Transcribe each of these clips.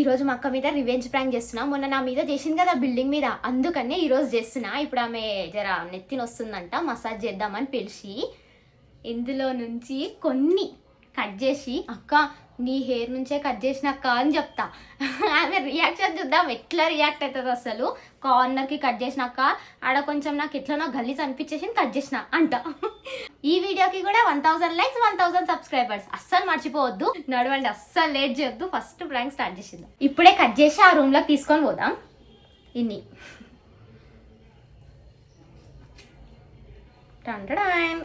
ఈ రోజు మా అక్క మీద రివెంజ్ ప్రాంక్ చేస్తున్నా. మొన్న నా మీద చేసింది కదా బిల్డింగ్ మీద. అందుకనే ఈ రోజు చేస్తున్నా. ఇప్పుడు ఆమె జర నెత్తిన వస్తుందంట మసాజ్ చేద్దామని పిలిచి ఇందులో నుంచి కొన్ని కట్ చేసి అక్క నీ హెయిర్ నుంచే కట్ చేసిన అక్క అని చెప్తా. ఆమె రియాక్షన్ చూద్దాం. ఎట్లా రియాక్ట్ అవుతుంది అసలు. కార్నర్కి కట్ చేసినాక ఆడ కొంచెం నాకు ఎట్లా గలీజ్ అనిపించేసి కట్ చేసిన అంట. ఈ వీడియోకి కూడా one thousand likes one thousand subscribers అస్సలు మర్చిపోవద్దు. నడవండి అస్సలు లేట్ చేయొద్దు. ఫస్ట్ ప్రాంక్ స్టార్ట్ చేసింది. ఇప్పుడే కట్ చేసి ఆ రూమ్ తీసుకొని పోదాం. ఇన్ని.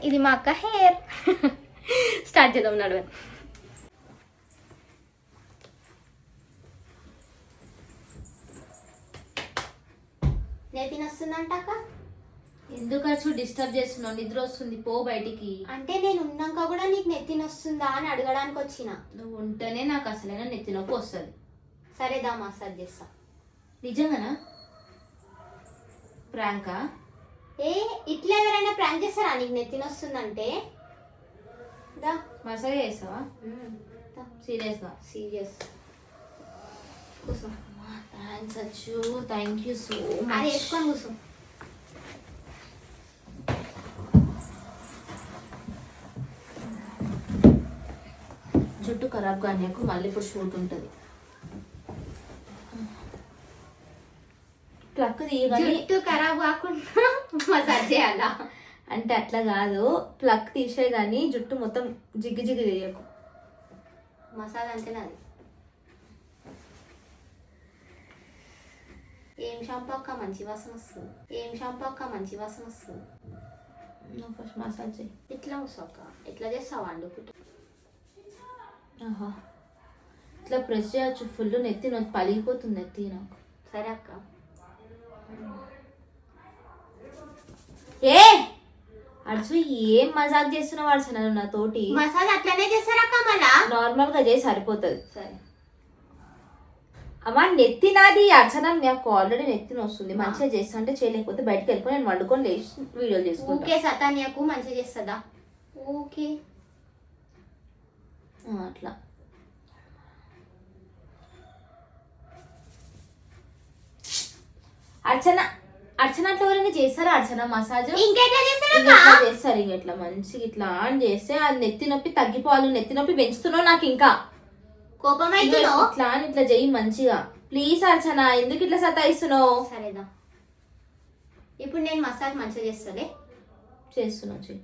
ఇది మా అక్క హెయిర్ స్టార్ట్ చేద్దాం నడవండి. నేను తినొస్తుందంట అక్క. ఎందుకు డిస్టర్బ్ చేస్తున్నావు? నిద్ర వస్తుంది పో బయటికి. అంటే నేను ఉన్నాక కూడా నీకు నెత్తిన వస్తుందా అని అడగడానికి వచ్చిన. నువ్వు ఉంటేనే నాకు అసలైన నెత్తి నొప్పి వస్తుంది. సరే దా మసాజ్ చేస్తా. నిజంగానా? ప్రాంకా? ఏ ఇట్లా ఎవరైనా ప్రాంక్ చేస్తారా? నీకు నెత్తిన వస్తుందంటే దా. మసాజ్ చేస్తావా సీరియస్గా సీరియస్ కూర్చో థ్యాంక్స్ అచ్చు. థ్యాంక్ యూ సో అది మచ్ వేసుకొని కూర్చో జుట్టు ఖరాబ్ కానీ మళ్ళీ ఇప్పుడు షూట్ ఉంటుంది. ప్లక్ జుట్టు ఖరాబ్ కాకుండా మసాజ్ చేయాలా. అంటే అట్లా కాదు. ప్లక్ తీసే కానీ జుట్టు మొత్తం జిగ్గు జిగ్గు చేయకు. మసాజ్ అంటేనే అది? ఏం షాంపూ అక్క? మంచి వాసన వస్తుంది. ఏం షాంపూ అక్క? మంచి వాసన వస్తుంది. నువ్వు ఫస్ట్ మసాజ్ చేయి. ఇట్లా కూర్చో అక్క? ఎట్లా చేస్తావా ఆహా ఇట్లా ప్రెస్ చేయొచ్చు. ఫుల్ నెత్తి నొప్పి పలిగిపోతుంది నెత్తి నాకు. సరే అక్క. ఏ! అర్చు ఏం మజాక్ చేస్తున్నావు అర్చన? నువ్వు నాతోటి మసాజ్ అట్లనే చేస్తారక్క మళ్ళా? నార్మల్గా చేసి సరిపోతుంది. సరే. అమ్మా నెత్తి నాది. అర్చన నాకు ఆల్రెడీ నెత్తిన వస్తుంది మంచిగా చేస్తా అంటే చేయలేకపోతే బయటకు వెళ్ళిపోయి నేను వండుకొని లేచి వీడియోలు చేసుకుంటా. ఊకే సతానియకు మంచిగా చేస్తుందా? ఓకే అట్లా. అర్చన అర్చన అట్లా ఎవరైనా చేస్తారా అర్చన మసాజ్? చేస్తారు ఇంక ఇట్లా మంచిగా ఇట్లా ఆన్ చేస్తే ఆ నెత్తి నొప్పి తగ్గిపోవాలి నెత్తి నొప్పి పెంచుతున్నావు నాకు ఇంకా. కోపం ఇట్లా అని ఇట్లా చెయ్యి మంచిగా. ప్లీజ్ అర్చన ఎందుకు ఇట్లా సతాయిస్తున్నావు? సరేదా. ఇప్పుడు నేను మసాజ్ మంచిగా చేస్తాలే? చేస్తున్నావు చెయ్యి.